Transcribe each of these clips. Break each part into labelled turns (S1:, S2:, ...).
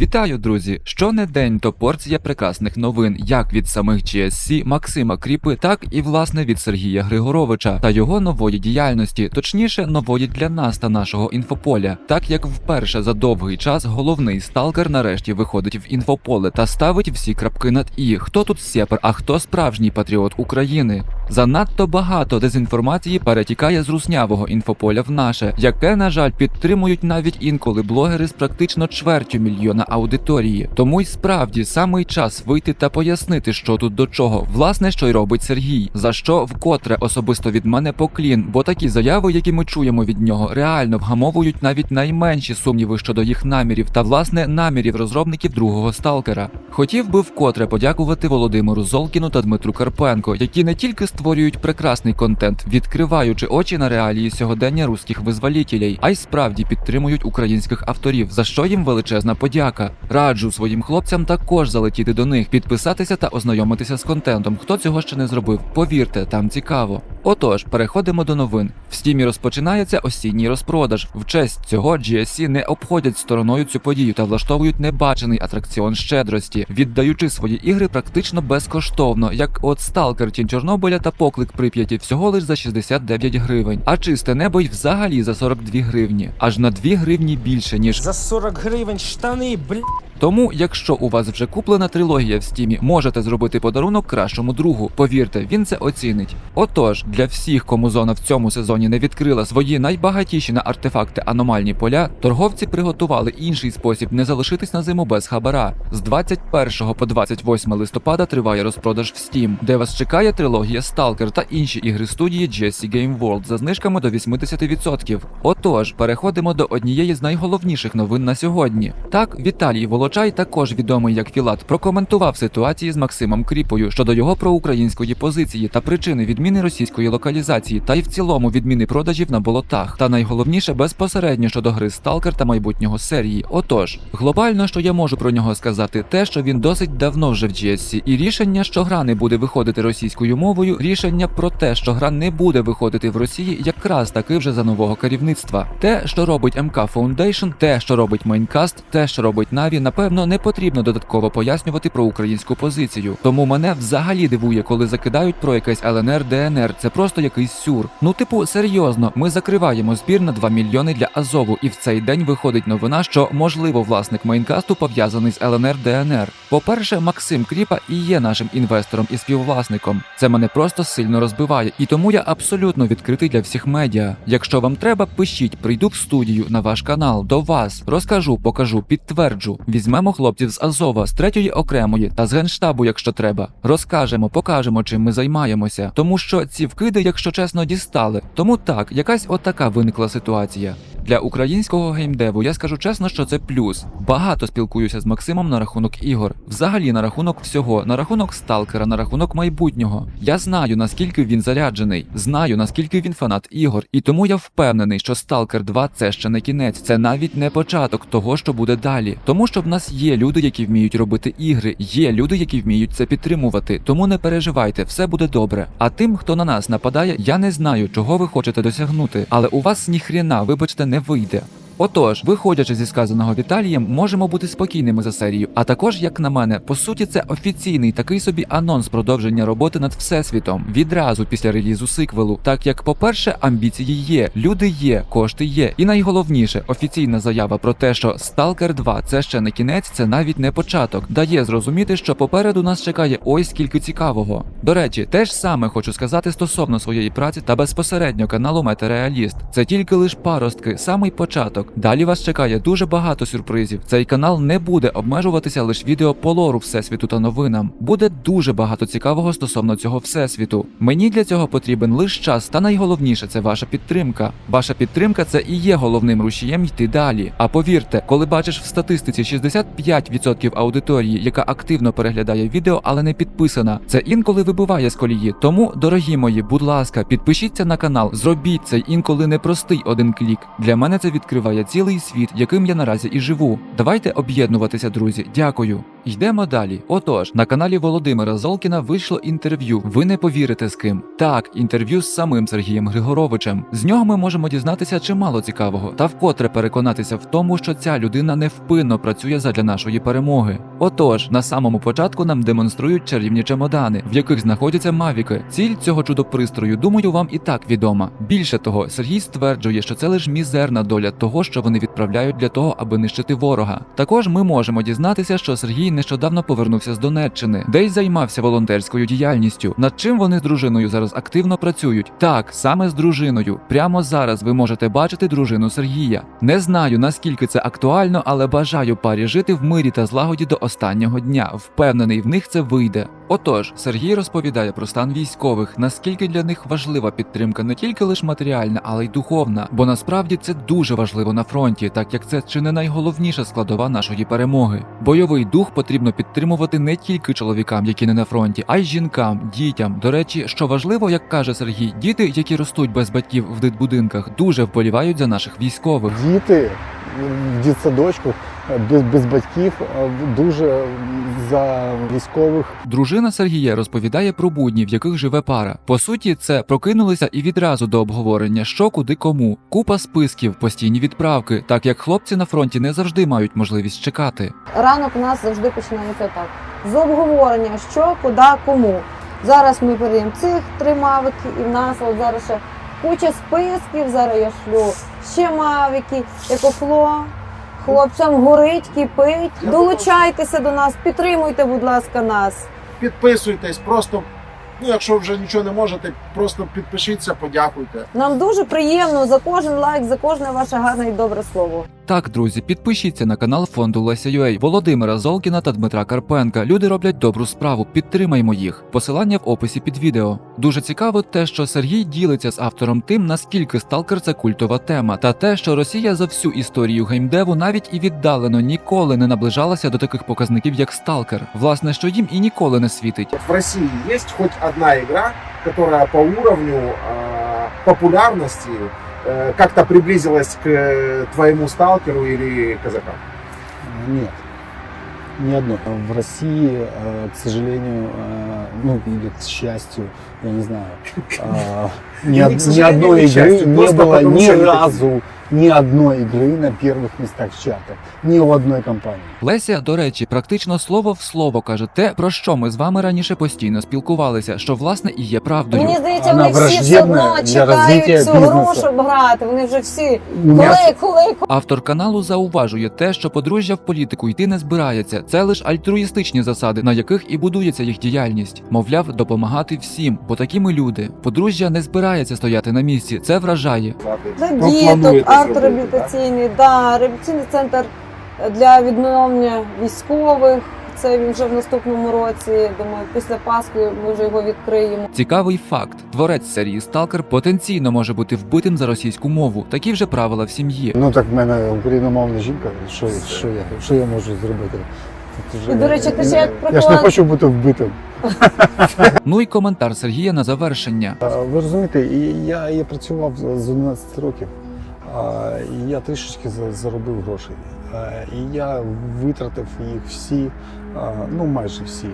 S1: Вітаю, друзі! Щонедень то порція прекрасних новин, як від самих GSC, Максима Кріпи, так і власне від Сергія Григоровича та його нової діяльності, точніше, нової для нас та нашого інфополя. Так як вперше за довгий час головний сталкер нарешті виходить в інфополе та ставить всі крапки над і. Хто тут сєпер, а хто справжній патріот України? Занадто багато дезінформації перетікає з руснявого інфополя в наше, яке, на жаль, підтримують навіть інколи блогери з практично чвертю мільйона аудиторії. Тому й справді самий час вийти та пояснити, що тут до чого. Власне, що й робить Сергій, за що вкотре особисто від мене поклін, бо такі заяви, які ми чуємо від нього, реально вгамовують навіть найменші сумніви щодо їх намірів та власне намірів розробників другого сталкера. Хотів би вкотре подякувати Володимиру Золкіну та Дмитру Карпенко, які не тільки створюють прекрасний контент, відкриваючи очі на реалії сьогодення руських визволітелей, а й справді підтримують українських авторів, за що їм величезна подяка. Раджу своїм хлопцям також залетіти до них, підписатися та ознайомитися з контентом. Хто цього ще не зробив, повірте, там цікаво. Отож, переходимо до новин. В стімі розпочинається осінній розпродаж. В честь цього GSC не обходять стороною цю подію та влаштовують небачений атракціон щедрості, віддаючи свої ігри практично безкоштовно, як от Сталкер Тінь Чорнобиля та поклик Прип'яті всього лиш за 69 гривень, а чисте небо й взагалі за 42 гривні, аж на 2 гривні більше ніж
S2: За 40 гривень штани, бля.
S1: тому, якщо у вас вже куплена трилогія в стімі, можете зробити подарунок кращому другу. Повірте, він це оцінить. Отож, для всіх, кому зона в цьому сезоні не відкрила свої найбагатіші на артефакти аномальні поля, торговці приготували інший спосіб не залишитись на зиму без хабара. З 21 по 28 листопада триває розпродаж в Steam, де вас чекає трилогія Stalker та інші ігри студії GSC Game World за знижками до 80%. Отож, переходимо до однієї з найголовніших новин на сьогодні. Так, Віталій Волочай, також відомий як Філат, прокоментував ситуації з Максимом Кріпою щодо його проукраїнської позиції та причини відміни російської локалізації, та й в цілому відміни продажів на болотах. Та найголовніше безпосередньо щодо гри Сталкер та майбутнього серії. Отож, глобально, що я можу про нього сказати, те, що він досить давно вже в GSC, і рішення, що гра не буде виходити російською мовою, рішення про те, що гра не буде виходити в Росії, якраз таки вже за нового керівництва. Те, що робить МК Foundation, те, що робить Майнкаст, те, що робить Наві, напевно, не потрібно додатково пояснювати про українську позицію. Тому мене взагалі дивує, коли закидають про якесь ЛНР, ДНР. Це просто якийсь сюр. Ну, типу, серйозно, ми закриваємо збір на 2 мільйони для Азову, і в цей день виходить новина, що можливо власник Майнкасту пов'язаний з ЛНР ДНР. По-перше, Максим Кріпа і є нашим інвестором і співвласником. Це мене просто сильно розбиває, і тому я абсолютно відкритий для всіх медіа. Якщо вам треба, пишіть, прийду в студію на ваш канал до вас. Розкажу, покажу, підтверджу. Візьмемо хлопців з Азова, з третьої окремої та з генштабу, якщо треба. Розкажемо, покажемо, чим ми займаємося. Тому що ці вкиди, якщо чесно, дістали. Тому так, якась отака виникла ситуація. Для українського геймдеву я скажу чесно, що це плюс. Багато спілкуюся з Максимом на рахунок ігор. Взагалі на рахунок всього, на рахунок сталкера, на рахунок майбутнього. Я знаю наскільки він заряджений, знаю наскільки він фанат ігор, і тому я впевнений, що Stalker 2 це ще не кінець, це навіть не початок того, що буде далі. Тому що в нас є люди, які вміють робити ігри, є люди, які вміють це підтримувати. Тому не переживайте, все буде добре. А тим, хто на нас нападає, я не знаю, чого ви хочете досягнути, але у вас ніхрена, вибачте, не вийде. Отож, виходячи зі сказаного Віталієм, можемо бути спокійними за серію. А також, як на мене, по суті, це офіційний такий собі анонс продовження роботи над всесвітом відразу після релізу сиквелу. Так як, по-перше, амбіції є, люди є, кошти є. І найголовніше, офіційна заява про те, що Stalker 2 це ще не кінець, це навіть не початок. Дає зрозуміти, що попереду нас чекає ось скільки цікавого. До речі, те ж саме хочу сказати стосовно своєї праці та безпосередньо каналу Метереаліст. Це тільки лиш паростки, самий початок. Далі вас чекає дуже багато сюрпризів. Цей канал не буде обмежуватися лише відео по лору всесвіту та новинам. Буде дуже багато цікавого стосовно цього всесвіту. Мені для цього потрібен лише час, та найголовніше це ваша підтримка. Ваша підтримка це і є головним рушієм йти далі. А повірте, коли бачиш в статистиці 65% аудиторії, яка активно переглядає відео, але не підписана, це інколи вибиває з колії. Тому, дорогі мої, будь ласка, підпишіться на канал, зробіть цей інколи непростий один клік. Для мене це відкриває цілий світ, яким я наразі і живу. Давайте об'єднуватися, друзі. Дякую. Йдемо далі. Отож, на каналі Володимира Золкіна вийшло інтерв'ю. Ви не повірите з ким. Так, інтерв'ю з самим Сергієм Григоровичем. З нього ми можемо дізнатися чимало цікавого, та вкотре переконатися в тому, що ця людина невпинно працює задля нашої перемоги. Отож, на самому початку нам демонструють чарівні чемодани, в яких знаходяться мавіки. Ціль цього чудопристрою, думаю, вам і так відома. Більше того, Сергій стверджує, що це лише мізерна доля того, що вони відправляють для того, аби нищити ворога. Також ми можемо дізнатися, що Сергій нещодавно повернувся з Донеччини, де й займався волонтерською діяльністю. Над чим вони з дружиною зараз активно працюють? Так, саме з дружиною. Прямо зараз ви можете бачити дружину Сергія. Не знаю наскільки це актуально, але бажаю парі жити в мирі та злагоді до останнього дня. Впевнений, в них це вийде. Отож, Сергій розповідає про стан військових, наскільки для них важлива підтримка не тільки лише матеріальна, але й духовна. Бо насправді це дуже важливо на фронті, так як це чи не найголовніша складова нашої перемоги. Бойовий дух потрібно підтримувати не тільки чоловікам, які не на фронті, а й жінкам, дітям. До речі, що важливо, як каже Сергій, діти, які ростуть без батьків в дитбудинках, дуже вболівають за наших військових.
S3: Діти в дитсадочку без, без батьків е, дуже за військових.
S1: Дружина Сергія розповідає про будні, в яких живе пара. По суті, це прокинулися і відразу до обговорення, що куди кому. Купа списків, постійні відправки, так як хлопці на фронті не завжди мають можливість чекати.
S4: Ранок у нас завжди починається так. З обговорення, що, куди, кому. Зараз ми передаємо цих три мавики, і в нас от зараз ще куча списків. Зараз я шлю ще мавики, екофло. Хлопцям горить, кипить. Долучайтеся до нас, підтримуйте, будь ласка, нас.
S5: підписуйтесь, просто, ну якщо вже нічого не можете, просто підпишіться, подякуйте.
S4: Нам дуже приємно за кожен лайк, за кожне ваше гарне і добре слово.
S1: Так, друзі, підпишіться на канал фонду Леся.UA, Володимира Золкіна та Дмитра Карпенка. Люди роблять добру справу. Підтримаймо їх. Посилання в описі під відео. Дуже цікаво те, що Сергій ділиться з автором тим, наскільки сталкер це культова тема, та те, що Росія за всю історію геймдеву навіть і віддалено ніколи не наближалася до таких показників, як сталкер. Власне, що їм і ніколи не світить.
S5: В России есть хоть одна игра, которая по уровню популярности э, как-то приблизилась к э, твоему сталкеру или казакам?
S3: Нет. Ни одной. В России, э, к сожалению, э, ну или к счастью, я не знаю, э, ни,
S5: Или,
S3: од-
S5: к
S3: ни
S5: сожалению,
S3: одной
S5: или к
S3: игры
S5: счастью,
S3: не
S5: просто
S3: было
S5: потому,
S3: ни
S5: что они
S3: разу ни одной игры на первых местах чата. Ни у одной компании.
S1: Леся, до речі, практично слово в слово каже те, про що ми з вами раніше постійно спілкувалися, що власне і є правдою.
S4: Мені здається,
S3: Вона
S4: вони всі все одно
S3: враждебна для
S4: чекають
S3: розвиття
S4: цю гру,
S3: бізнесу.
S4: щоб грати. Вони вже всі
S3: У нас
S4: коли, коли,
S1: Автор каналу зауважує те, що подружжя в політику йти не збирається. Це лише альтруїстичні засади, на яких і будується їх діяльність. Мовляв, допомагати всім, бо такі ми люди. Подружжя не збирається стояти на місці. Це вражає.
S4: Для
S5: Ну,
S4: діток, арт-реабілітаційний, да, реабілітаційний центр для відновлення військових. Це він вже в наступному році. Думаю, після Пасхи ми вже його відкриємо.
S1: Цікавий факт: творець серії Сталкер потенційно може бути вбитим за російську мову. Такі вже правила в сім'ї.
S3: ну так в мене україномовна жінка. Що, що, я, що я можу зробити?
S4: І, до речі, ти ще як
S3: я ж не хочу бути вбитим.
S1: Ну і коментар Сергія на завершення.
S3: А, Ви розумієте, і я, я працював з 11 років, і я трішечки за- заробив грошей. І я витратив їх всі, ну майже всі,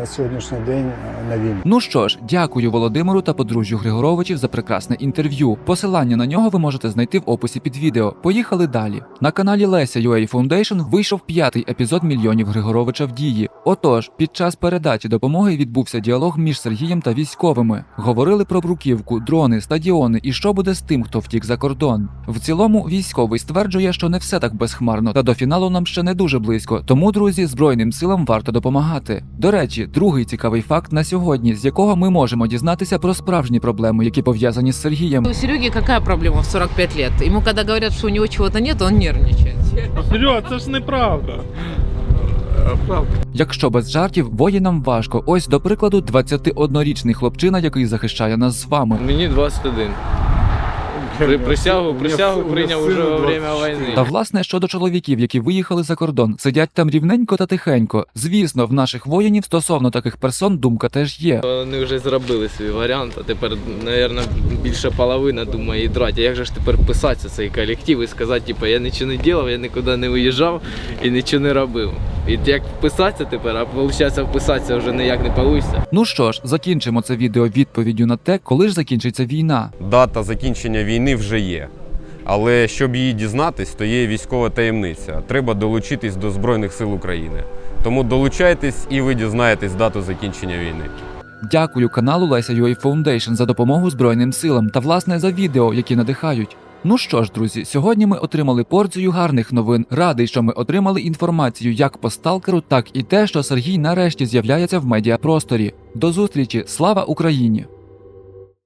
S3: на сьогоднішній день на війну.
S1: Ну що ж, дякую Володимиру та подружжю Григоровичів за прекрасне інтерв'ю. Посилання на нього ви можете знайти в описі під відео. Поїхали далі. На каналі Леся UA Foundation вийшов п'ятий епізод мільйонів Григоровича в дії. Отож, під час передачі допомоги відбувся діалог між Сергієм та військовими. Говорили про бруківку, дрони, стадіони і що буде з тим, хто втік за кордон. В цілому, військовий стверджує, що не все так безхмарно, та до фіналу нам ще не дуже близько. Тому, друзі, збройним силам варто допомагати. До речі, другий цікавий факт на сьогодні, з якого ми можемо дізнатися про справжні проблеми, які пов'язані з Сергієм.
S6: У Сереги какая проблема в 45 лет? Ему когда говорят, что у него чего-то нет, он нервничает.
S7: Серйозно, це ж неправда.
S1: Якщо без жартів, воїнам важко. Ось до прикладу, 21-річний хлопчина, який захищає нас з вами.
S8: Мені 21. При, присягу, присягу прийняв уже во время війни.
S1: Та власне щодо чоловіків, які виїхали за кордон, сидять там рівненько та тихенько. Звісно, в наших воїнів стосовно таких персон думка теж є.
S8: Вони вже зробили свій варіант, а тепер, мабуть, більше половина думає і драть. А як же ж тепер писатися цей колектив і сказати, типу, я нічого не робив, я нікуди не виїжджав і нічого не робив. І як вписатися тепер, а виходить вписатися вже ніяк не вийде.
S1: Ну що ж, закінчимо це відео відповіддю на те, коли ж закінчиться війна.
S9: Дата закінчення війни вже є. Але щоб її дізнатись, то є військова таємниця. Треба долучитись до Збройних сил України. Тому долучайтесь і ви дізнаєтесь дату закінчення війни.
S1: Дякую каналу Леся UA Foundation за допомогу Збройним силам та власне за відео, які надихають. Ну що ж, друзі, сьогодні ми отримали порцію гарних новин. Радий, що ми отримали інформацію як по сталкеру, так і те, що Сергій нарешті з'являється в медіапросторі. До зустрічі! Слава Україні!